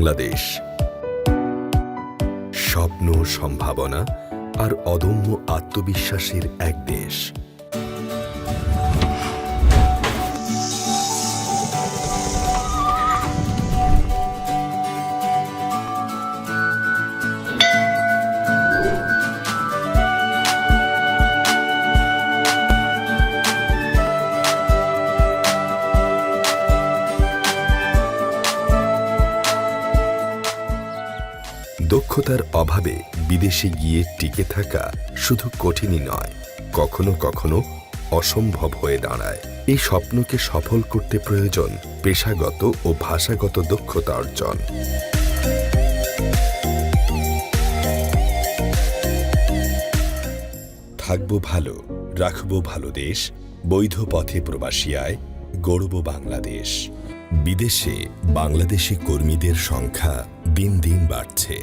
বাংলাদেশ। স্বপ্ন সম্ভাবনা আর অদম্য আত্মবিশ্বাসের এক দেশ। দক্ষতার অভাবে বিদেশে গিয়ে টিকে থাকা শুধু কঠিনই নয়, কখনো কখনো অসম্ভব হয়ে দাঁড়ায়। এই স্বপ্নকে সফল করতে প্রয়োজন পেশাগত ও ভাষাগত দক্ষতা অর্জন। থাকব ভালো, রাখব ভালো দেশ, বৈধ পথে প্রবাসী আয় গড়ব বাংলাদেশ। বিদেশে বাংলাদেশি কর্মীদের সংখ্যা দিন দিন বাড়ছে।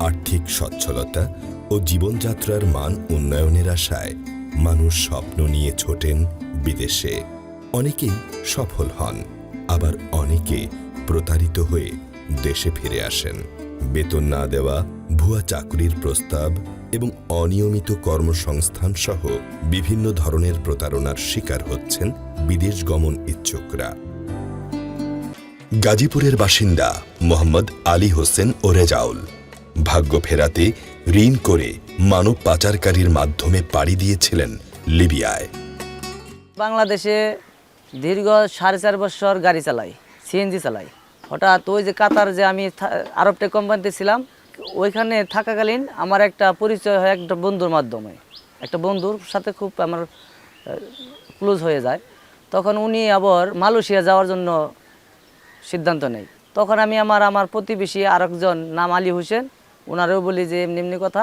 আর্থিক সচ্ছলতা ও জীবনযাত্রার মান উন্নয়নের আশায় মানুষ স্বপ্ন নিয়ে ছোটেন বিদেশে। অনেকেই সফল হন, আবার অনেকে প্রতারিত হয়ে দেশে ফিরে আসেন। বেতন না দেওয়া, ভুয়া চাকরির প্রস্তাব এবং অনিয়মিত কর্মসংস্থান সহ বিভিন্ন ধরনের প্রতারণার শিকার হচ্ছেন বিদেশ গমন ইচ্ছুকরা। গাজীপুরের বাসিন্দা মোহাম্মদ আলী হোসেন ও রেজাউল। ভাগ্য ফেরাতে ঋণ করে মানব পাচারকারীর মাধ্যমে পাড়ি দিয়েছিলেন লিবিয়ায়। বাংলাদেশে দীর্ঘ সাড়ে চার বছর গাড়ি চালাই, সিএনজি চালাই। হঠাৎ ওই যে কাতার যে আমি আরবটেক কোম্পানিতে ছিলাম, ওইখানে থাকাকালীন আমার একটা পরিচয় হয় একটা বন্ধুর মাধ্যমে। একটা বন্ধুর সাথে খুব আমার ক্লোজ হয়ে যায়। তখন উনি আবার মালয়েশিয়া যাওয়ার জন্য সিদ্ধান্ত নেই তখন আমি আমার আমার প্রতিবেশী আরেকজন, নাম আলী হোসেন ওনারেও বলি যে এমনি এমনি কথা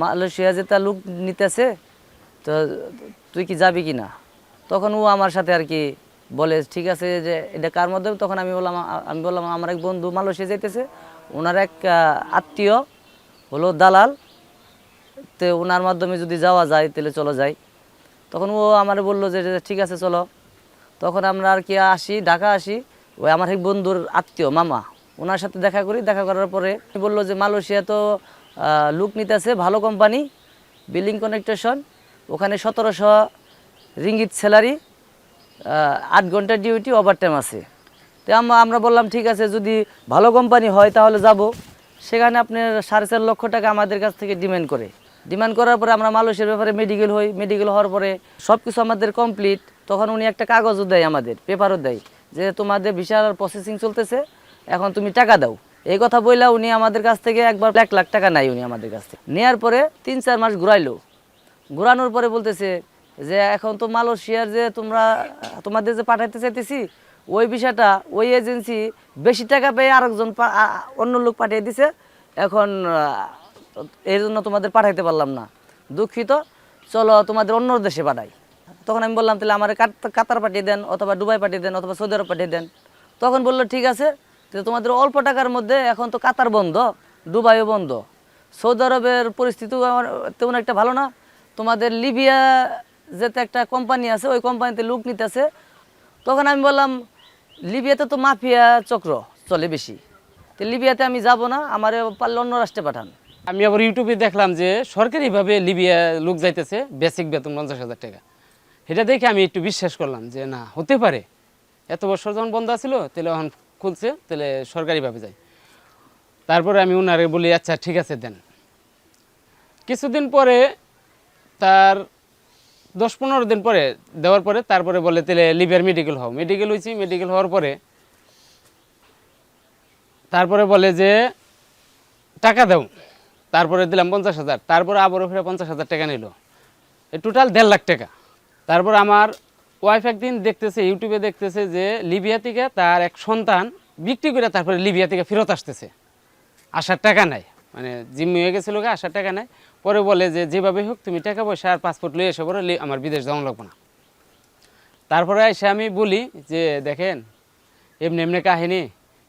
মালয়েশিয়া যেটা লোক নিতেছে, তো তুই কি যাবি কি না তখন ও আমার সাথে আর কি বলে, ঠিক আছে যে এটা কার মাধ্যমে? তখন আমি বললাম আমি বললাম, আমার এক বন্ধু মালয়েশিয়া যাইতেছে, ওনার এক আত্মীয় হলো দালাল, তো ওনার মাধ্যমে যদি যাওয়া যায় তাহলে চলো যাই। তখন ও আমার বলল যে যে ঠিক আছে চলো। তখন আমরা আর কি আসি, ঢাকা আসি, ওই আমার এক বন্ধুর আত্মীয়, মামা। ওনার সাথে দেখা করি, দেখা করার পরে বলল যে মালয়েশিয়া তো লুক নিতেছে, ভালো কোম্পানি বিলিং কানেকটেশন ওখানে সতেরোশো রিঙ্গিত স্যালারি আট ঘণ্টা ডিউটি ওভারটাইম আছে। তো আমরা বললাম, ঠিক আছে, যদি ভালো কোম্পানি হয় তাহলে যাব। সেখানে আপনার সাড়ে চার লক্ষ টাকা আমাদের কাছ থেকে ডিমান্ড করে। ডিমান্ড করার পরে আমরা মালয়েশিয়ার ব্যাপারে মেডিকেল হই মেডিকেল হওয়ার পরে সব কিছু আমাদের কমপ্লিট তখন উনি একটা কাগজও দেয় আমাদের পেপারও দেয়, যে তোমাদের ভিসার প্রসেসিং চলতেছে এখন তুমি টাকা দাও। এই কথা বললা উনি আমাদের কাছ থেকে একবার এক লাখ টাকা নাই উনি আমাদের কাছ থেকে। নেওয়ার পরে তিন চার মাস ঘুরাইলো। ঘুরানোর পরে বলতেছে যে, এখন তো মালয়েশিয়ার যে তোমরা, তোমাদের যে পাঠাইতে চাইতেছি, ওই বিষয়টা, ওই এজেন্সি বেশি টাকা পেয়ে আরেকজন অন্য লোক পাঠিয়ে দিছে। এখন এর জন্য তোমাদের পাঠাইতে পারলাম না। দুঃখিত, চলো তোমাদের অন্য দেশে পাঠাই। তখন আমি বললাম, তাহলে আমার কাতার পাঠিয়ে দেন, অথবা দুবাই পাঠিয়ে দেন, অথবা সৌদি আরব পাঠিয়ে দেন। তখন বলল, ঠিক আছে। তো তোমাদের অল্প টাকার মধ্যে এখন তো কাতার বন্ধ, দুবাইও বন্ধ। সৌদি আরবের পরিস্থিতি তেমন একটা ভালো না। তোমাদের লিবিয়া যেতে একটা কোম্পানি আছে, ওই কোম্পানিতে লোক নিতেছে। তখন আমি বললাম, লিবিয়াতে তো মাফিয়া চক্র চলে বেশি। তো লিবিয়াতে আমি যাব না, আমার পারলে অন্য রাষ্ট্রে পাঠান। আমি আবার ইউটিউবে দেখলাম যে সরকারিভাবে লিবিয়া লোক যাইতেছে, বেসিক বেতন পঞ্চাশ হাজার টাকা। এটা দেখে আমি একটু বিশ্বাস করলাম যে না, হতে পারে। এত বছর যখন বন্ধ ছিল তাহলে এখন খুলছে, তাহলে সরকারিভাবে যাই। তারপরে আমি ওনারে বলি আচ্ছা ঠিক আছে, দেন। কিছুদিন পরে তার দশ পনেরো দিন পরে, দেওয়ার পরে তারপরে বলে, তাহলে লিবিয়ার মেডিকেল হও। মেডিকেল হয়েছি মেডিকেল হওয়ার পরে তারপরে বলে যে, টাকা দাও। তারপরে দিলাম পঞ্চাশ হাজার। তারপরে আবারও ফিরে পঞ্চাশ হাজার টাকা নিল। টোটাল দেড় লাখ টাকা। তারপর আমার ওয়াইফ একদিন দেখতেছে, ইউটিউবে দেখতেছে যে লিবিয়া থেকে তার এক সন্তান বিক্রি করে তারপরে লিবিয়া থেকে ফেরত আসতেছে। আসার টাকা নাই। মানে জিম্মি হয়ে গেছিল আসার টাকা নাই। পরে বলে যে যেভাবে হোক, তুমি টাকা পয়সা আর পাসপোর্ট লয়ে এসে পরে আমার বিদেশ যাওয়া লাগবো না। তারপরে এসে আমি বলি যে, দেখেন, এমনি এমনি কাহিনী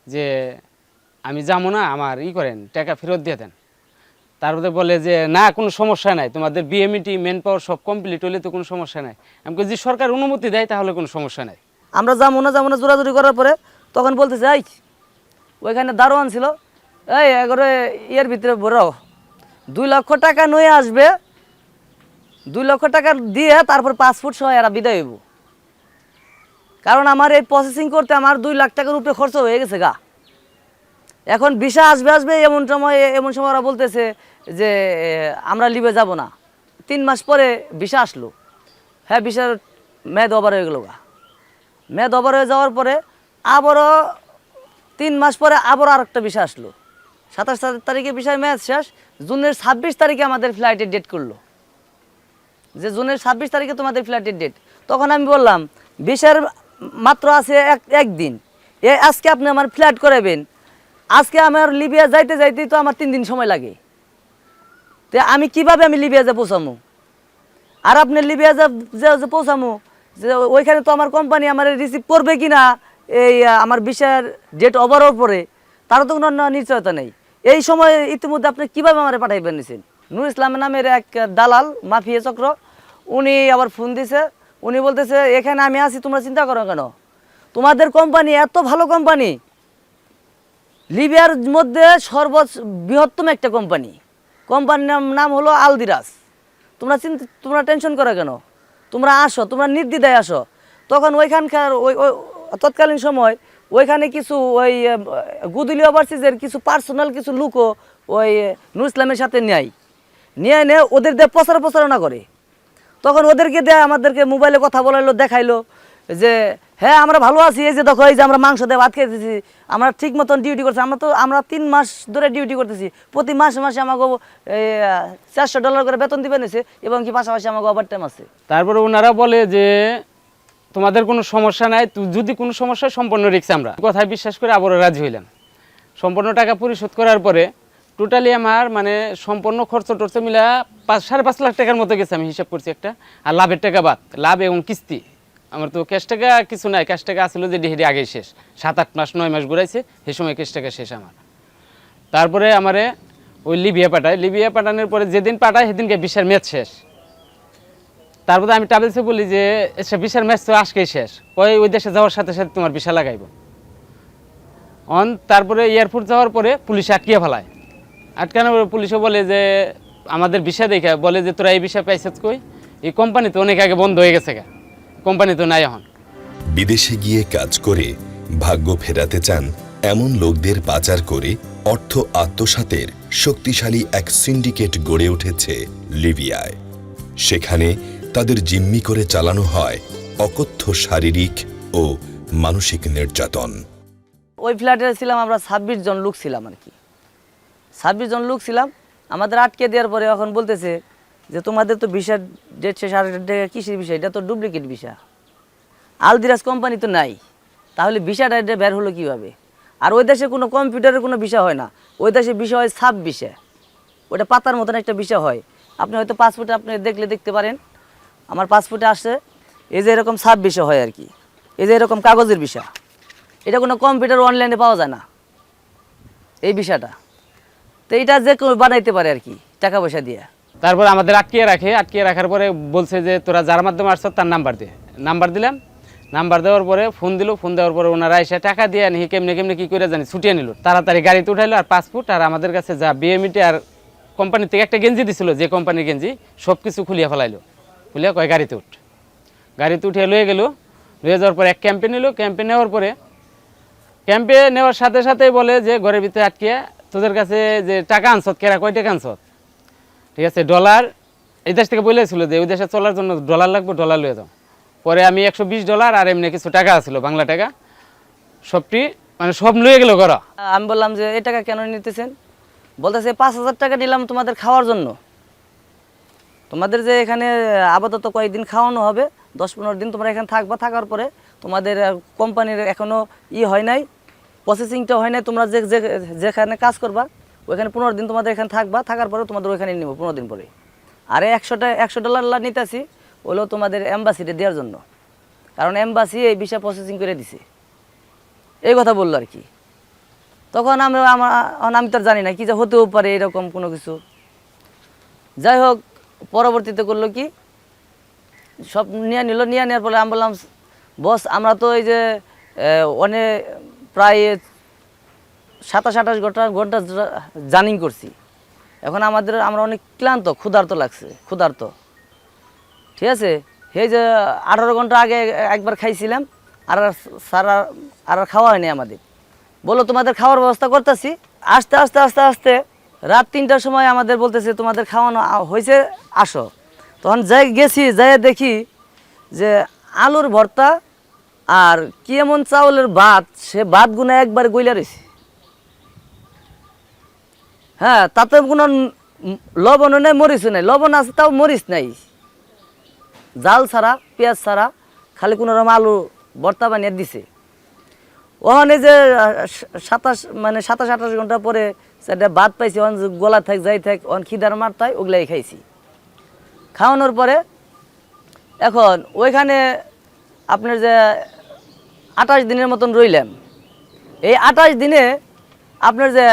যে, আমি যাব না, আমার ই করেন, টাকা ফেরত দিয়ে দেন। তারপরে বলে যে, না, কোনো সমস্যা নাই। তোমাদের বিএমইটি মেন পাওয়ার সব কমপ্লিট হলে তো কোনো সমস্যা নাই। আমি যদি সরকার অনুমতি দেয়, তাহলে কোনো সমস্যা নাই। আমরা যাব না যাব না, জোরাজুরি করার পরে তখন বলতেছে, এই, ওইখানে দারোয়ান ছিল। এই এগারো ইয়ের ভিতরে বড় দুই লক্ষ টাকা নয়ে আসবে। দুই লক্ষ টাকা দিয়ে তারপর পাসপোর্ট সহ এরা বিদায় হইব। কারণ আমার এই প্রসেসিং করতে আমার দুই লাখ টাকার উপরে খরচ হয়ে গেছে গা। এখন ভিসা আসবে আসবে, এমন সময় এমন সময় ওরা বলতেছে যে আমরা লিবে যাব না। তিন মাস পরে ভিসা আসলো। হ্যাঁ ভিসার মেয়াদ ওভার হয়ে গেল গা। মেয়াদ ওভার হয়ে যাওয়ার পরে আবারও তিন মাস পরে আবারও আরেকটা ভিসা আসলো। সাতাশ তারিখে ভিসার মেয়াদ শেষ, জুনের ছাব্বিশ তারিখে আমাদের ফ্লাইটের ডেট করল। যে জুনের ছাব্বিশ তারিখে তোমাদের ফ্লাইটের ডেট। তখন আমি বললাম বিশের মাত্র আছে এক, একদিন। এ, আজকে আপনি আমার ফ্লাইট করাবেন। আজকে আমার লিবিয়া যাইতে, যাইতেই তো আমার তিন দিন সময় লাগে। তো আমি কীভাবে আমি লিবিয়া যা পৌঁছামো? আর আপনি লিবিয়া যা যে- পৌঁছামো? যে ওইখানে তো আমার কোম্পানি আমার রিসিভ করবে কি না এই আমার বিশার ডেট ওভার পরে, তারও তো কোনো নিশ্চয়তা নেই। এই সময় ইতিমধ্যে আপনি কীভাবে আমার পাঠাইবেন নিছেন? নুর ইসলাম নামের এক দালাল, মাফিয়া চক্র, উনি আবার ফোন দিছে, উনি বলতেছে, এখানে আমি আছি, তোমরা চিন্তা করো কেন? তোমাদের কোম্পানি এত ভালো কোম্পানি লিবিয়ার মধ্যে সর্ব বৃহত্তম একটা কোম্পানি কোম্পানির নাম নাম হলো আলদিরাস তোমরা চিন্তা তোমরা টেনশন করো কেন? তোমরা আসো, তোমরা নির্দ্বিধায় আসো। তখন ওইখানকার ওই তৎকালীন সময় ওইখানে কিছু ওই গুদুলি ওভারসিজের কিছু পার্সোনাল কিছু লুকও ওই নুর ইসলামের সাথে নেয়। নিয়ে এনে ওদের দিয়ে প্রচার প্রচারণা করে। তখন ওদেরকে দেয় আমাদেরকে মোবাইলে কথা বলাইলো, দেখাইলো যে হ্যাঁ আমরা ভালো আছি। এই যে দেখো, এই যে আমরা মাংস দিয়ে ভাত খেতেছি। আমরা ঠিক মতন ডিউটি করছি। আমরা তো, আমরা তিন মাস ধরে ডিউটি করতেছি। প্রতি মাসে মাসে আমাকে চারশো ডলার করে বেতন দিবে নিছে এবং কি পাশাপাশি আমাকে ওভার টাইম আছে। তারপরে ওনারা বলে যে, তোমাদের কোনো সমস্যা নাই। যদি কোনো সমস্যা সম্পূর্ণ রিক্স আমরা। কথায় বিশ্বাস করে আবারও রাজি হইলাম। সম্পূর্ণ টাকা পরিশোধ করার পরে টোটালি আমার মানে সম্পূর্ণ খরচ টর্চ মিলা পাঁচ, সাড়ে পাঁচ লাখ টাকার মতো গেছে আমি হিসাব করছি একটা। আর লাভের টাকা বাদ। লাভ এবং কিস্তি। আমার তো ক্যাশ টাকা কিছু নাই। ক্যাশ টাকা আসলে যে ডিহেরি আগেই শেষ। সাত, আট মাস, নয় মাস ঘুরাইছে, সেই সময় ক্যাশ টাকা শেষ আমার। তারপরে আমারে ওই লিবিয়া পাঠায়। লিবিয়া পাঠানোর পরে যেদিন পাঠায়, সেদিনকে বিশাল ম্যাচ শেষ। তারপরে আমি ট্রাভেলসে বলি যে সে বিশাল ম্যাচ তো আজকেই শেষ। ওই ওই দেশে যাওয়ার সাথে সাথে তোমার বিশা লাগাইব? অন, তারপরে এয়ারপোর্ট যাওয়ার পরে পুলিশ আটকিয়ে ফেলায়। আটকানোর পরে পুলিশও বলে যে, আমাদের ভিসা দেখে বলে যে, তোরা এই ভিসা পাইছিস কই? এই কোম্পানি তো অনেক আগে বন্ধ হয়ে গেছে গা। কোম্পানি তো নাই এখন। বিদেশে গিয়ে কাজ করে ভাগ্য ফেরাতে চান এমন লোকদের পাচার করে অর্থ আত্মসাতের শক্তিশালী এক সিন্ডিকেট গড়ে উঠেছে লিবিয়ায়। সেখানে তাদের জিম্মি করে চালানো হয় অকথ্য শারীরিক ও মানসিক নির্যাতন। ওই ফ্ল্যাটে ছিলাম আমরা ছাব্বিশ জন লোক ছিলাম আর কি। ছাব্বিশ জন লোক ছিলাম আমাদের আটকে দেওয়ার পরে এখন বলতেছে যে তোমাদের তো ভিসা ডেট শেষ আর কিসের বিষয় এটা তো ডুপ্লিকেট ভিসা। আলদিরাজ কোম্পানি তো নাই। তাহলে ভিসাটা এটা বের হলো কীভাবে? আর ওই দেশে কোনো কম্পিউটারের কোনো বিষয় হয় না। ওই দেশে বিষয় হয় সাব বিষয় ওটা পাতার মতন একটা বিষয় হয়। আপনি হয়তো পাসপোর্টে আপনি দেখলে দেখতে পারেন। আমার পাসপোর্টে আসছে। এই যে এরকম সাব বিষয় হয় আর কি। এই যে এরকম কাগজের বিষয় এটা কোনো কম্পিউটার অনলাইনে পাওয়া যায় না। এই বিষয়টা তো এটা যে বানাইতে পারে আর কি, টাকা পয়সা দিয়ে। তারপর আমাদের আটকিয়ে রাখে, আটকিয়ে রাখার পরে বলছে যে, তোরা যার মাধ্যমে আসছ, তার নাম্বার দে। নাম্বার দিলাম। নাম্বার দেওয়ার পরে ফোন দিল ফোন দেওয়ার পরে ওনারা এসে টাকা দিয়ে নিয়ে কেমনে কেমনে, কি করে জানি ছুটিয়ে নিল। তাড়াতাড়ি গাড়িতে উঠাইলো আর পাসপোর্ট আর আমাদের কাছে যা বিএমইটি আর কোম্পানি থেকে একটা গেঞ্জি দিছিল, যে কোম্পানির গেঞ্জি সব কিছু খুলিয়া ফেলাইলো। খুলিয়া কয়, গাড়িতে উঠ। গাড়িতে উঠিয়ে লয়ে গেল। লয়ে যাওয়ার পরে এক ক্যাম্পে নিল। ক্যাম্পে নেওয়ার পরে ক্যাম্পে নেওয়ার সাথে সাথেই বলে যে, ঘরের ভিতরে আটকে তোদের কাছে যে টাকা আনছত, কেরা, কয় টাকা আনছত? ঠিক আছে, ডলার, এই দেশ থেকে বলেছিল যে ওই দেশে চলার জন্য ডলার লাগবে, ডলার লয়ে যাও। পরে আমি একশো বিশ ডলার আর এমনি কিছু টাকা আছিল, বাংলা টাকা। সবটি মানে সব লয়ে গেল ঘর আমি বললাম যে, এই টাকা কেন নিতেছেন? বলতেছে, পাঁচ হাজার টাকা নিলাম তোমাদের খাওয়ার জন্য। তোমাদের যে এখানে আপাতত কয়েকদিন খাওয়ানো হবে, দশ পনেরো দিন তোমরা এখানে থাকবা, থাকার পরে তোমাদের কোম্পানির এখনও ই হয় নাই প্রসেসিংটা হয় নাই, তোমরা যে- যেখানে কাজ করবা ওইখানে পনেরো দিন তোমাদের এখানে থাকবা, থাকার পরে তোমাদের ওইখানে নিব, পনেরো দিন পরে আরে একশোটা একশো ডলার নিতেছি হলো তোমাদের এম্বাসিতে দেওয়ার জন্য। কারণ এম্বাসি এই বিষয় প্রসেসিং করে দিছে। এই কথা বলল আর কি। তখন আমরা আমার আমি তো জানি না, কি যে হতেও পারে এরকম কোনো কিছু। যাই হোক, পরবর্তীতে করল কি? সব নিয়ে নিল, নিয়ে নেওয়ার পরে আমি বললাম, বস, আমরা তো এই যে অনেক প্রায় সাতাশ আঠাশ ঘণ্টা ঘণ্টা জার্নিং করছি। এখন আমাদের, আমরা অনেক ক্লান্ত, ক্ষুধার্ত লাগছে, ক্ষুধার্ত। ঠিক আছে? সেই যে আঠারো ঘণ্টা আগে একবার খাইছিলাম, আর আর আর খাওয়া হয়নি আমাদের। বলো, তোমাদের খাওয়ার ব্যবস্থা করতেছি। আস্তে আস্তে আস্তে আস্তে রাত তিনটার সময় আমাদের বলতেছে, তোমাদের খাওয়ানো হয়েছে, আসো। তখন যাই গেছি, যাই দেখি যে আলুর ভর্তা আর কি এমন চাউলের ভাত, সে ভাত গুনে একবার গইলা রয়েছে হ্যাঁ তাতে কোনো লবণও নেই, মরিচও নেই। লবণ আছে, তাও মরিচ নাই। জাল ছাড়া, পেঁয়াজ ছাড়া, খালি কোনো রকম আলু ভর্তা বানিয়ে দিছে। ওখানে যে সাতাশ মানে সাতাশ, আঠাশ ঘণ্টা পরে সেটা ভাত পাইছি যে গোলা থাক, যাই থাক, ওখান খিদার মার তাই ওগুলাই খাইছি। খাওয়ানোর পরে এখন ওইখানে আপনার যে আঠাশ দিনের মতন রইলাম। এই আঠাশ দিনে আপনার যে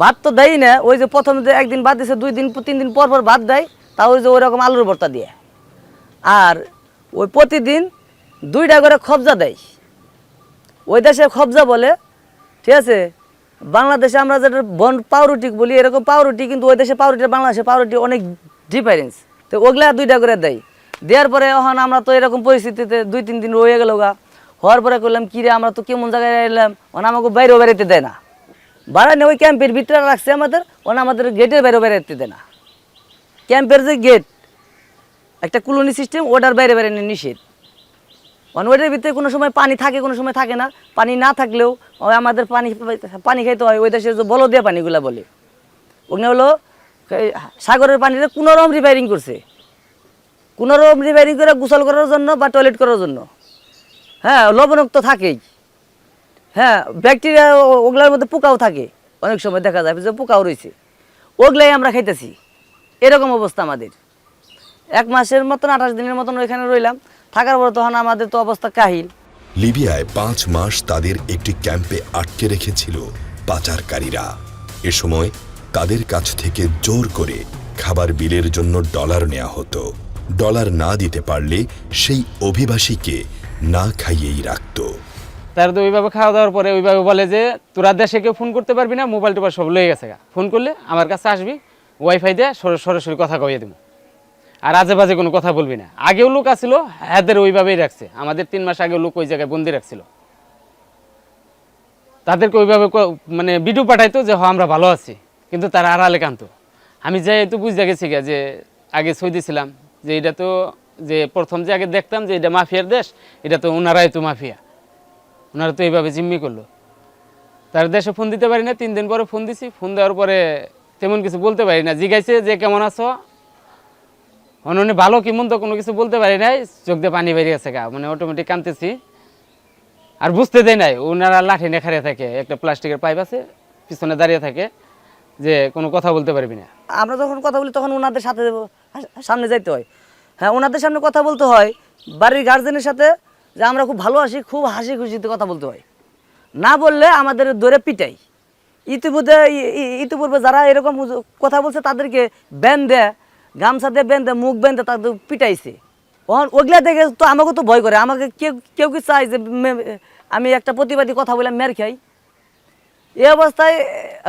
ভাত তো দেয় না, ওই যে প্রথম যে একদিন ভাত দিছে, দুই দিন, তিন দিন পর পর ভাত দেয়, তা ওই যে ওই রকম আলুর ভর্তা দিয়ে। আর ওই প্রতিদিন দুইটা করে খবজা দেয়। ওই দেশে খবজা বলে, ঠিক আছে, বাংলাদেশে আমরা যেটা বন পাউরুটি বলি, এরকম পাউরুটি, কিন্তু ওই দেশে পাউরুটি, বাংলাদেশে পাউরুটি অনেক ডিফারেন্স তো ওগুলা দুইটা করে দেয়। দেওয়ার পরে এখন আমরা তো এরকম পরিস্থিতিতে দুই, তিন দিন রয়ে গেল গা। হওয়ার পরে করলাম কি রে আমরা তো কেমন জায়গায় এলাম? ওনা আমাকে বাইরেও বেরোতে দেয় না। বাড়ানে ওই ক্যাম্পের ভিতরে রাখছে আমাদের, ওনা আমাদের গেটের বাইরে বেরোতে দেয় না। ক্যাম্পের যে গেট, একটা কুলনি সিস্টেম ওটার বাইরে বাইরে নিষেধ। মানে ওইটার ভিতরে কোনো সময় পানি থাকে, কোনো সময় থাকে না। পানি না থাকলেও আমাদের পানি পানি খাইতে হয়, ওই দেশের যে বলদিয়া পানিগুলো বলে। ওখানে হলো সাগরের পানিতে কোনো রকম রিপেয়ারিং করছে। কোনো রকম রিপেয়ারিং করে গোসল করার জন্য বা টয়লেট করার জন্য। হ্যাঁ লবণাক্ত থাকেই। হ্যাঁ ব্যাকটেরিয়া ওগুলার মধ্যে পোকাও থাকে। অনেক সময় দেখা যায় যে পোকাও রয়েছে। ওগুলাই আমরা খাইতেছি। এরকম অবস্থা আমাদের। এক মাসের মতন, আঠাশ দিনের মতন ওইখানে রইলাম। থাকার পর তখন আমাদের তো অবস্থা কাহিল। লিবিয়ায় পাঁচ মাস তাদের একটি ক্যাম্পে আটকে রেখেছিল পাচারকারীরা। এ সময় তাদের কাছ থেকে জোর করে খাবার বিলের জন্য ডলার নেওয়া হতো। ডলার না দিতে পারলে সেই অভিবাসীকে না খাইয়েই রাখত। তার তো ওইভাবে খাওয়া দাওয়ার পরে ওইভাবে বলে যে, তোরা দেশে কেউ ফোন করতে পারবি না মোবাইল টোবাইল সব লয়ে গেছে ফোন করলে আমার কাছে আসবি ওয়াইফাই দিয়ে সর- সরাসরি কথা কইয়ে দেবো আর আজে বাজে কোনো কথা বলবি না। আগেও লোক আসছিল হ্যাঁদের ওইভাবেই রাখছে। আমাদের তিন মাস আগেও লোক ওই জায়গায় বন্দি রাখছিল। তাদেরকে ওইভাবে মানে ভিডিও পাঠাইতো যে, হ, আমরা ভালো আছি। কিন্তু তারা আড়ালে কানতো আমি যাই তো বুঝতে গেছি যে, আগে সৌদি ছিলাম যে, এটা তো যে, প্রথম যে আগে দেখতাম যে, এটা মাফিয়ার দেশ, এটা তো ওনারাই তো মাফিয়া। ওনারা তো এইভাবে জিম্মি করল। তার দেশে ফোন দিতে পারি না, তিন দিন পরে ফোন দিছি, ফোন দেওয়ার পরে তেমন কিছু বলতে পারি না। জিজ্ঞাসে যে কেমন আছো? অননি ভালো কি মন্দ কোনো কিছু বলতে পারি নাই, চোখ দিয়ে পানি বেরিয়ে গেছে গা মানে অটোমেটিক কানতেছি আর বুঝতে দেয় নাই ওনারা লাঠি নেখারে থাকে, একটা প্লাস্টিকের পাইপ আছে, পিছনে দাঁড়িয়ে থাকে, যে কোনো কথা বলতে পারবি না। আমরা যখন কথা বলি তখন ওনাদের সাথে সামনে যাইতে হয়। হ্যাঁ ওনাদের সামনে কথা বলতে হয়, বাড়ির গার্জেনের সাথে যে আমরা খুব ভালো আছি খুব হাসি খুশিতে কথা বলতে হয়। না বললে আমাদের ধরে পিটাই। ইতিপূর্বে ইতিপূর্বে যারা এরকম কথা বলছে তাদেরকে ব্যান দেয় গামছা দিয়ে দেয় মুখ দেয় তাদের পিটাইছে। ওখান ওগুলা দেখে তো আমাকে তো ভয় করে। আমাকে কেউ কেউ কি চায় যে আমি একটা প্রতিবাদী কথা বললাম মের খাই? এই অবস্থায়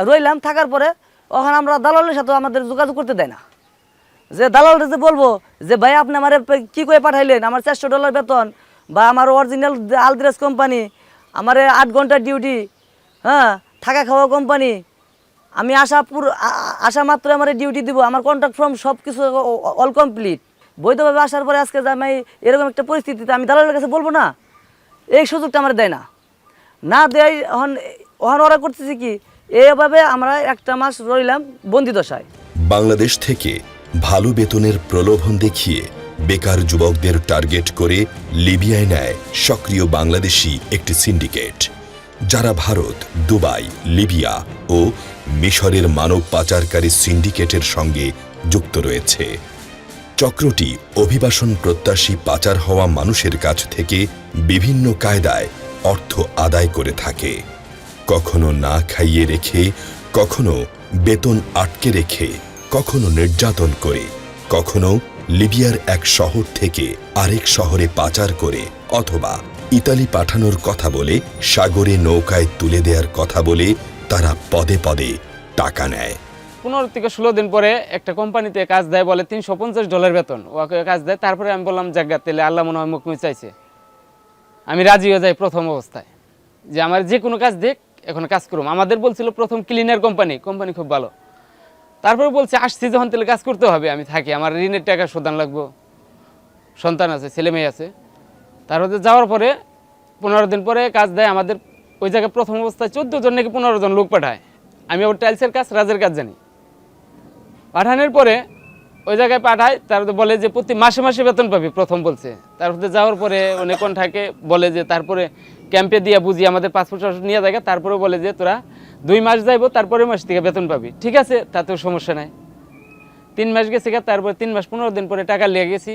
রইলাম, থাকার পরে ওখানে আমরা দালালের সাথে আমাদের যোগাযোগ করতে দেয় না। যে দালালটা যে বলব যে, ভাই, আপনি আমার কি করে পাঠাইলেন? আমার চারশো ডলার বেতন বা আমার অরিজিনাল আলদ্রাস কোম্পানি আমার আট ঘণ্টার ডিউটি হ্যাঁ থাকা খাওয়া কোম্পানি আমি আসা পুরো আ- আ- আসা মাত্র আমার ডিউটি দিব, আমার কন্ট্রাক্ট ফর্ম সব কিছু অল কমপ্লিট বৈধভাবে আসার পরে আজকে আমি এরকম একটা পরিস্থিতিতে আমি দালালের কাছে বলব না, এই সুযোগটা আমার দেয় না। না দেয়, এখন ওখানে ওরা করতেছে কি, এভাবে আমরা একটা মাস রইলাম বন্দি দশায়। বাংলাদেশ থেকে ভালো বেতনের প্রলোভন দেখিয়ে বেকার যুবকদের টার্গেট করে লিবিয়ায় নেয় সক্রিয় বাংলাদেশি একটি সিন্ডিকেট, যারা ভারত, দুবাই, লিবিয়া ও মিশরের মানব পাচারকারী সিন্ডিকেটের সঙ্গে যুক্ত রয়েছে। চক্রটি অভিবাসন প্রত্যাশী পাচার হওয়া মানুষের কাছ থেকে বিভিন্ন কায়দায় অর্থ আদায় করে থাকে। কখনো না খাইয়ে রেখে, কখনো বেতন আটকে রেখে, কখনো নির্যাতন করে, কখনো লিবিয়ার এক শহর থেকে আরেক শহরে পাচার করে অথবা ইতালি পাঠানোর কথা বলে সাগরে নৌকায় তুলে দেওয়ার কথা বলে তারা পদে পদে টাকা নেয়। পনেরো থেকে ষোলো দিন পরে একটা কোম্পানিতে কাজ দেয় বলে তিনশো পঞ্চাশ ডলার বেতন। ওকে কাজ দেয়, তারপরে আমি বললাম জায়গা তেলে আল্লাহ মনে হয় চাইছে আমি রাজি হয়ে যাই প্রথম অবস্থায়। যে আমার যে কোনো কাজ দেখ এখন কাজ করুম। আমাদের বলছিল প্রথম ক্লিনার কোম্পানি কোম্পানি খুব ভালো। তারপরে বলছে, আসছি যখন, তাহলে কাজ করতে হবে। আমি থাকি, আমার ঋণের টাকা শোধান লাগবো। সন্তান আছে, ছেলে মেয়ে আছে। তারপরে যাওয়ার পরে পনেরো দিন পরে কাজ দেয় আমাদের। ওই জায়গায় প্রথম অবস্থায় চোদ্দ জন নাকি পনেরো জন লোক পাঠায়। আমি আবার টাইলসের কাজ, রাজের কাজ জানি। পাঠানোর পরে ওই জায়গায় পাঠায়, তারপরে বলে যে, প্রতি মাসে মাসে বেতন পাবি। প্রথম বলছে। তারপরে যাওয়ার পরে অনেক থাকে, বলে যে, তারপরে ক্যাম্পে দিয়ে বুঝি আমাদের পাসপোর্ট নিয়ে যায় তারপরে বলে যে, তোরা দুই মাস যাইবো তারপরে মাস থেকে বেতন পাবি। ঠিক আছে? তাতেও সমস্যা নাই। তিন মাস গেছে গা, তারপরে তিন মাস পনেরো দিন পরে টাকা লিয়ে গেছি।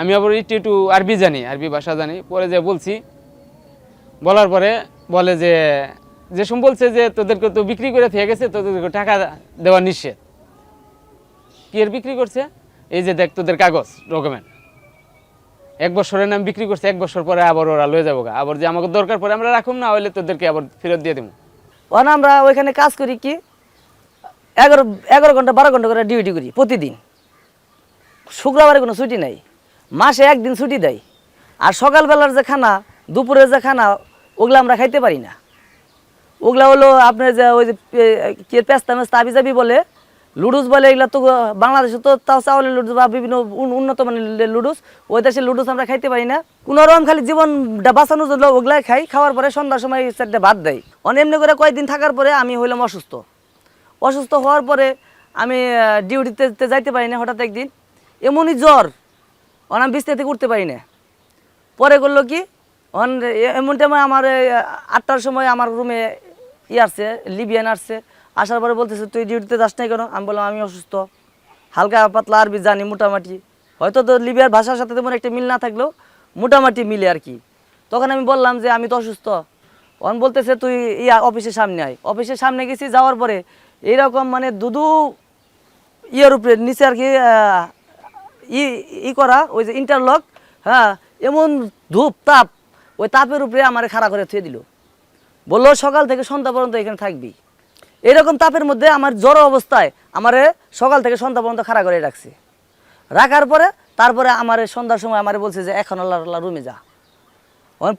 আমি আবার একটু একটু আরবি জানি, আরবি ভাষা জানি। পরে যে বলছি, বলার পরে বলে যে যে সব বলছে যে, তোদেরকে তো বিক্রি করে থেকে গেছে, তোদেরকে টাকা দেওয়া নিষেধ। কি এর বিক্রি করছে? এই যে দেখ, তোদের কাগজ, ডকুমেন্ট। এক বছরের নাম বিক্রি করছে, এক বছর পরে আবার ওরা লয়ে যাব। আবার যে আমাকে দরকার পরে আমরা রাখুম, না হলে তোদেরকে আবার ফেরত দিয়ে দেবো ওখানে আমরা ওইখানে কাজ করি কি, এগারো এগারো ঘণ্টা, বারো ঘণ্টা করে ডিউটি করি প্রতিদিন। শুক্রবারে কোনো ছুটি নাই, মাসে একদিন ছুটি দেয়। আর সকালবেলার যে খানা, দুপুরের যে খানা, ওগুলো আমরা খাইতে পারি না। ওগুলো হলো আপনার যে ওই যে কে পেস্তা মেস্তা আবি যাবি বলে লুডুস বলে এগুলো তো বাংলাদেশে তো তাও চাউলের লুডুস বা বিভিন্ন উন- উন্নত মানের লুডুস। ওই দেশের লুডুস আমরা খাইতে পারি না। কোনো রকম খালি জীবনটা বাঁচানোর জন্য ওগুলাই খাই। খাওয়ার পরে সন্ধ্যার সময় চারটে ভাত দেয় অনেক এমনি করে কয়েকদিন থাকার পরে আমি হইলাম অসুস্থ। অসুস্থ হওয়ার পরে আমি ডিউটিতে যাইতে পারি না হঠাৎ একদিন। এমনই জ্বর। অন আমি বিস্তার থেকে উঠতে পারি না। পরে করল কি? এমন টাইমে আমার আটটার সময় আমার রুমে ই আসছে লিবিয়ান আসছে। আসার পরে বলতেছে, তুই ডিউটিতে যাস নাই কেন? আমি বললাম, আমি অসুস্থ। হালকা পাতলা আরবি জানি, মোটামুটি। হয়তো তো লিবিয়ার ভাষার সাথে তেমন একটা মিল না থাকলেও মোটামুটি মিলে আর কি। তখন আমি বললাম যে, আমি তো অসুস্থ। অন বলতেছে, তুই ইয়া অফিসের সামনে আয়। অফিসের সামনে গেছি, যাওয়ার পরে এইরকম মানে দুদু ইয়ের উপরে নিচে আর কি ই ই করা, ওই যে ইন্টারলক হ্যাঁ এমন ধূপ, তাপ, ওই তাপের উপরে আমার খাড়া করে থুয়ে দিল। বলল, সকাল থেকে সন্ধ্যা পর্যন্ত এখানে থাকবি। এরকম তাপের মধ্যে আমার জ্বর অবস্থায় আমারে সকাল থেকে সন্ধ্যা পর্যন্ত খাড়া করে রাখছে। রাখার পরে, তারপরে আমার সন্ধ্যার সময় আমার বলছে যে, এখন আল্লাহ আল্লাহ রুমে যা।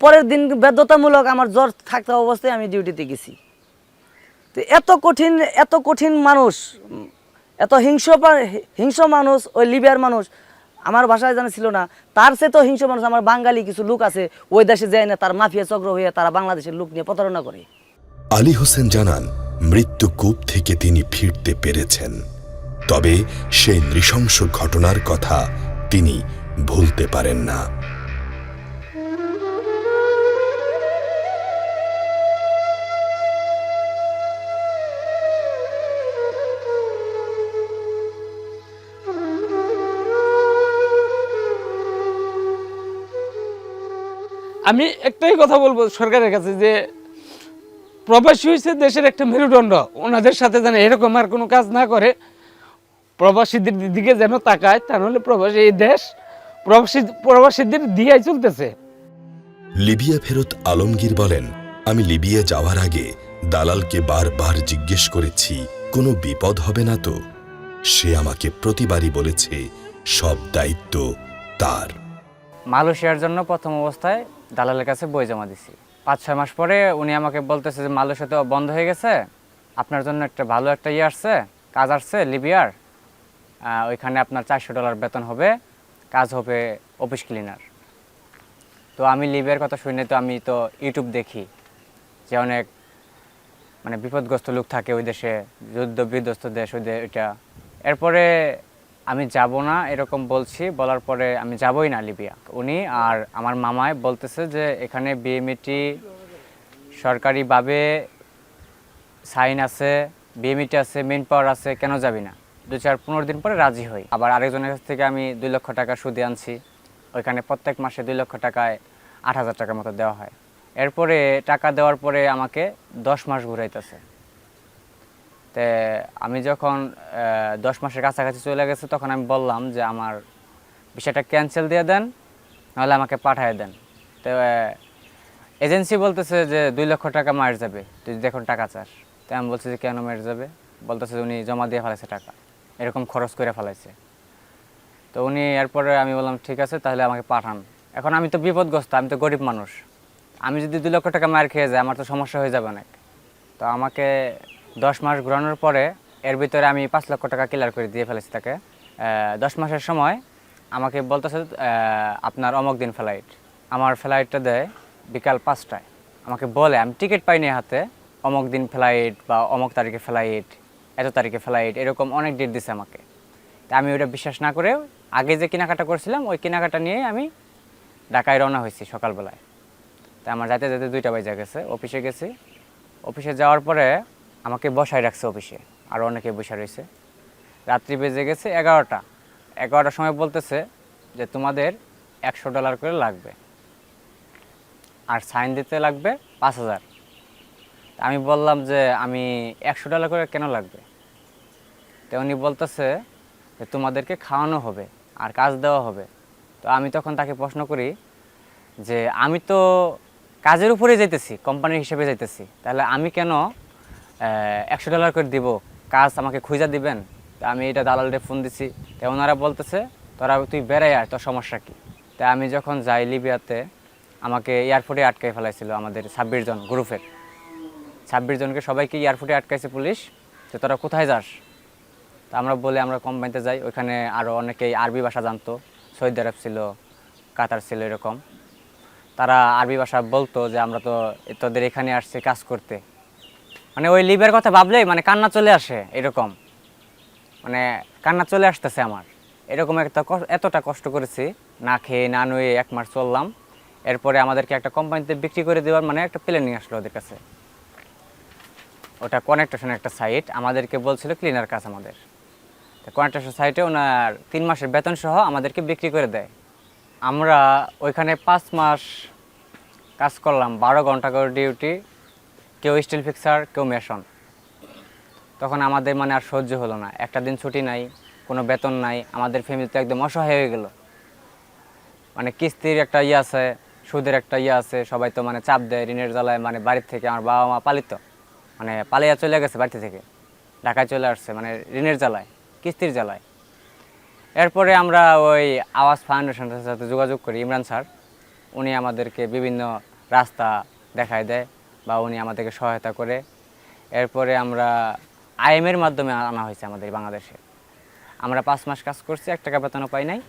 পরের দিন বাধ্যতামূলক আমার জ্বর থাকতে অবস্থায় আমি ডিউটিতে গেছি। তো এত কঠিন এত কঠিন মানুষ, এত হিংস্র হিংস্র মানুষ, ওই লিবিয়ার মানুষ, আমার ভাষায় জানা ছিল না, তার সে তো হিংস্র মানুষ আমার বাঙালি কিছু লোক আছে, ওই দেশে যায় না, তার মাফিয়া চক্র হয়ে তারা বাংলাদেশের লোক নিয়ে প্রতারণা করে। আলী হোসেন জানান মৃত্যু কূপ থেকে তিনি ফিরতে পেরেছেন। তবে সেই নৃশংস ঘটনার কথা তিনি ভুলতে পারেন না। আমি একটাই কথা বলব সরকারের কাছে যে প্রবাসী হয়েছে দেশের একটা মেরুদণ্ড। ওনাদের সাথে যেন এরকম আর কোনো কাজ না করে প্রবাসীদের দিকে যেন তাকায় তা নাহলে প্রবাসী এই দেশ প্রবাসী প্রবাসীদের দিয়াই চলতেছে। লিবিয়া ফেরত আলমগীর বলেন আমি লিবিয়া যাওয়ার আগে দালালকে বারবার জিজ্ঞেস করেছি কোনো বিপদ হবে না তো? সে আমাকে প্রতিবারই বলেছে সব দায়িত্ব তার। মালয়েশিয়ার জন্য প্রথম অবস্থায় দালালের কাছে বই জমা দিছি। পাঁচ ছয় মাস পরে উনি আমাকে বলতেছে যে, মালয়েশিয়া তো বন্ধ হয়ে গেছে। আপনার জন্য একটা ভালো একটা ইয়ে আসছে, কাজ আসছে, লিবিয়ার। ওইখানে আপনার চারশো ডলার বেতন হবে, কাজ হবে অফিস ক্লিনার। তো আমি লিবিয়ার কথা শুনে তো আমি তো ইউটিউব দেখি যে অনেক মানে বিপদগ্রস্ত লোক থাকে ওই দেশে, যুদ্ধ বিধ্বস্ত দেশ ওই দে- ওইটা এরপরে আমি যাব না এরকম বলছি, বলার পরে আমি যাবই না লিবিয়া। উনি আর আমার মামায় বলতেছে যে এখানে বিএমইটি সরকারিভাবে সাইন আছে বিএমইটি আছে মেন পাওয়ার আছে, কেন যাবি না? দু চার পনেরো দিন পরে রাজি হই। আবার আরেকজনের কাছ থেকে আমি দুই লক্ষ টাকা সুদে আনছি। ওইখানে প্রত্যেক মাসে দুই লক্ষ টাকায় আট হাজার টাকার মতো দেওয়া হয়। এরপরে টাকা দেওয়ার পরে আমাকে দশ মাস ঘুরাইতেছে। তে আমি যখন দশ মাসের কাছাকাছি চলে গেছে, তখন আমি বললাম যে আমার বিষয়টা ক্যান্সেল দিয়ে দেন, নাহলে আমাকে পাঠিয়ে দেন। তো এজেন্সি বলতেছে যে দুই লক্ষ টাকা মার যাবে, তুই যদি এখন টাকা চাস। তো আমি বলছি যে কেন মেরে যাবে? বলতেছে উনি জমা দিয়ে ফেলাইছে টাকা, এরকম খরচ করে ফেলাইছে। তো উনি এরপরে আমি বললাম, ঠিক আছে, তাহলে আমাকে পাঠান। এখন আমি তো বিপদগ্রস্ত, আমি তো গরিব মানুষ। আমি যদি দুই লক্ষ টাকা মার খেয়ে যাই, আমার তো সমস্যা হয়ে যাবে অনেক। তো আমাকে দশ মাস ঘোরানোর পরে এর ভিতরে আমি পাঁচ লক্ষ টাকা ক্লিয়ার করে দিয়ে ফেলেছি তাকে। দশ মাসের সময় আমাকে বলতেছে আপনার অমক দিন ফ্লাইট আমার ফ্লাইটটা দেয় বিকাল পাঁচটায়। আমাকে বলে, আমি টিকিট পাইনি হাতে। অমক দিন ফ্লাইট বা অমক তারিখে ফ্লাইট এত তারিখে ফ্লাইট এরকম অনেক ডেট দিছে আমাকে। তা আমি ওটা বিশ্বাস না করে আগে যে কেনাকাটা করছিলাম, ওই কেনাকাটা নিয়ে আমি ঢাকায় রওনা হয়েছি সকালবেলায়। তা আমার যাতে যাতে দুইটা বাজে গেছে, অফিসে গেছি। অফিসে যাওয়ার পরে আমাকে বসায় রাখছে অফিসে, আর অনেকে বসে রয়েছে। রাত্রি বেজে গেছে এগারোটা। এগারোটার সময় বলতেছে যে তোমাদের একশো ডলার করে লাগবে। আর সাইন দিতে লাগবে পাঁচ হাজার। আমি বললাম যে আমি একশো ডলার করে কেন লাগবে? তো উনি বলতেছে যে তোমাদেরকে খাওয়ানো হবে আর কাজ দেওয়া হবে। তো আমি তখন তাকে প্রশ্ন করি যে আমি তো কাজের উপরে যাইতেছি, কোম্পানির হিসেবে যাইতেছি, তাহলে আমি কেন একশো ডলার করে দিব। কাজ আমাকে খুঁজা দিবেন। তা আমি এটা দালালরে ফোন দিছি। তা ওনারা বলতেছে, তোরা তুই বেড়াই আয়, তোর সমস্যা কি? তা আমি যখন যাই লিবিয়াতে, আমাকে এয়ারপোর্টে আটকে ফেলাইছিল আমাদের ছাব্বিশ জন গ্রুপের ছাব্বিশ জনকে সবাইকে এয়ারপোর্টে আটকাইছে পুলিশ। যে তোরা কোথায় যাস? তা আমরা বলে, আমরা কোম্পানিতে যাই। ওইখানে আরও অনেকেই আরবি ভাষা জানতো। সৌদি আরব ছিল, কাতার ছিল এরকম। তারা আরবি ভাষা বলতো যে, আমরা তো তোদের এখানে আসছি কাজ করতে। মানে ওই লিভের কথা ভাবলেই মানে কান্না চলে আসে এরকম। মানে কান্না চলে আসতেছে আমার। এরকম একটা এতটা কষ্ট করেছি, না খেয়ে না নুয়ে এক মাস চললাম। এরপরে আমাদেরকে একটা কোম্পানিতে বিক্রি করে দেওয়ার মানে একটা প্ল্যানিং আসলো ওদের কাছে। ওটা কনেকটেশন একটা সাইট আমাদেরকে বলছিল ক্লিনার কাজ আমাদের। কনেকটেশন সাইটে ওনার তিন মাসের বেতন সহ আমাদেরকে বিক্রি করে দেয়। আমরা ওইখানে পাঁচ মাস কাজ করলাম, বারো ঘণ্টা করে ডিউটি কেউ স্টিল ফিক্সার কেউ মেশন তখন আমাদের মানে আর সহ্য হলো না। একটা দিন ছুটি নাই, কোনো বেতন নাই, আমাদের ফ্যামিলি তো একদম অসহায় হয়ে গেল। মানে কিস্তির একটা ইয়ে আছে, সুদের একটা ইয়ে আছে, সবাই তো মানে চাপ দেয়, ঋণের জ্বালায় মানে বাড়ির থেকে আমার বাবা মা পালিত। মানে পালিয়া চলে গেছে বাড়িতে থেকে, ঢাকায় চলে আসছে মানে ঋণের জ্বালায়, কিস্তির জ্বালায়। এরপরে আমরা ওই আওয়াজ ফাউন্ডেশনের সাথে যোগাযোগ করি, ইমরান স্যার। উনি আমাদেরকে বিভিন্ন রাস্তা দেখায় দেয়। বা উনি আমাদেরকে সহায়তা করে। এরপরে আমরা আইএমের মাধ্যমে আনা হয়েছে আমাদের বাংলাদেশে। আমরা পাঁচ মাস কাজ করছি, এক টাকা বেতনও পাই নাই।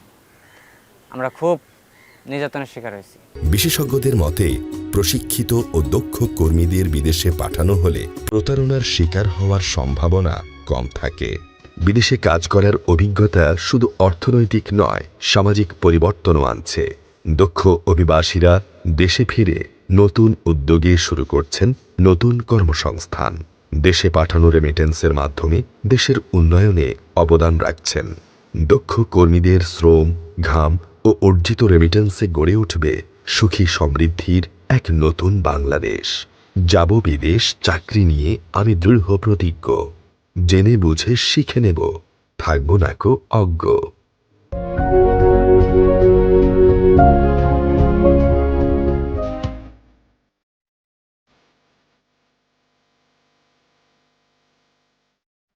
আমরা খুব নির্যাতনের শিকার হয়েছি। বিশেষজ্ঞদের মতে, প্রশিক্ষিত ও দক্ষ কর্মীদের বিদেশে পাঠানো হলে প্রতারণার শিকার হওয়ার সম্ভাবনা কম থাকে। বিদেশে কাজ করার অভিজ্ঞতা শুধু অর্থনৈতিক নয়, সামাজিক পরিবর্তনও আনছে। দক্ষ অভিবাসীরা দেশে ফিরে নতুন উদ্যোগে শুরু করছেন নতুন কর্মসংস্থান। দেশে পাঠানো রেমিটেন্সের মাধ্যমে দেশের উন্নয়নে অবদান রাখছেন। দক্ষ কর্মীদের শ্রম, ঘাম ও অর্জিত রেমিটেন্সে গড়ে উঠবে সুখী সমৃদ্ধির এক নতুন বাংলাদেশ। যাব বিদেশ, চাকরি নিয়ে আমি দৃঢ় প্রতিজ্ঞ। জেনে বুঝে শিখে নেব, থাকব নাকো অজ্ঞ।